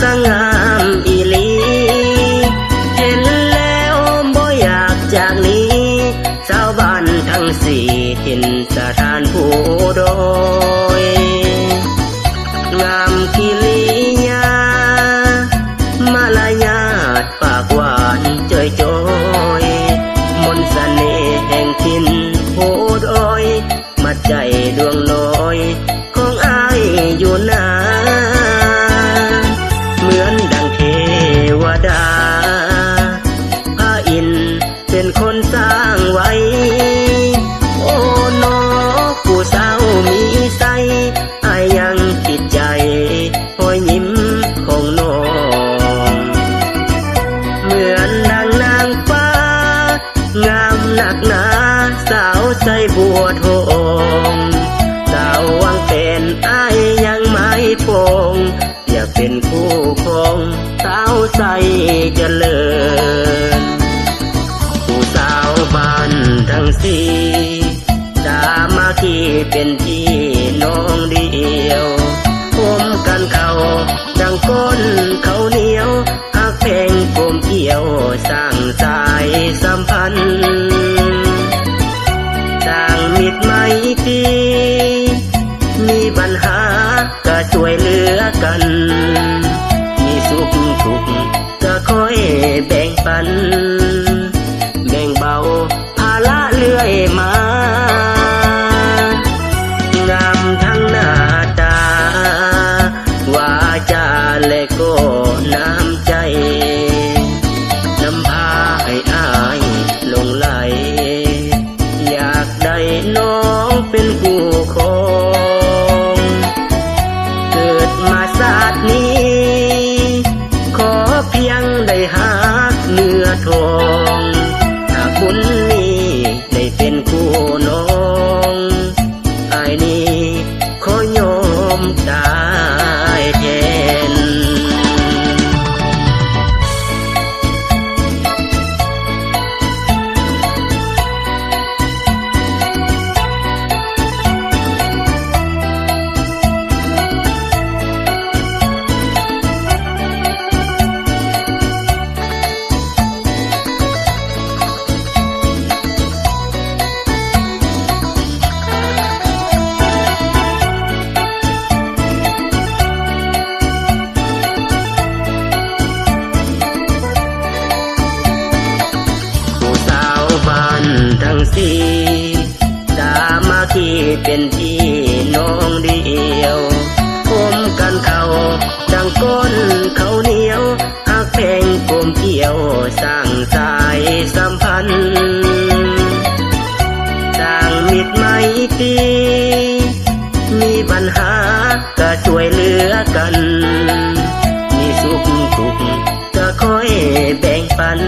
สงามอีลี เห็นแล้วบ่อยากจากนี้ชาวบ้านทั้งสี่ถิ่นสถานผู้โดย งาม เป็นคนสร้างไว้ โอ้นอผู้สาวมีใจไอยังติดใจหอยยิ้มของน้องเหมือนนางนางฟ้า งามหนักหนาสาวใส่บัวทองสาววังเป็นไอยังไม่พงอยากเป็นผู้คงสาวใส่จะเลิศ สี่สามาคีเป็นพี่น้องเดียวผมกันเขาดังก้นเขาเหนียวหักเพลงผมเกี่ยวสร้างสายสัมพันธ์สร้างมิตรไมตรีมีปัญหาก็ช่วยเหลือกัน มีสุขทุกข์ก็คอยแบ่งปัน น้ งสีสามาคีเป็นพี่น้องเดียวผมกันเขาดังก้นเขาเหนียวหักเพลงผมเกี่ยวสร้างสายสัมพันธ์สร้างมิตรไม่ตีมีปัญหาก็ช่วยเหลือกัน มีสุขทุกข์ก็คอยแบ่งปัน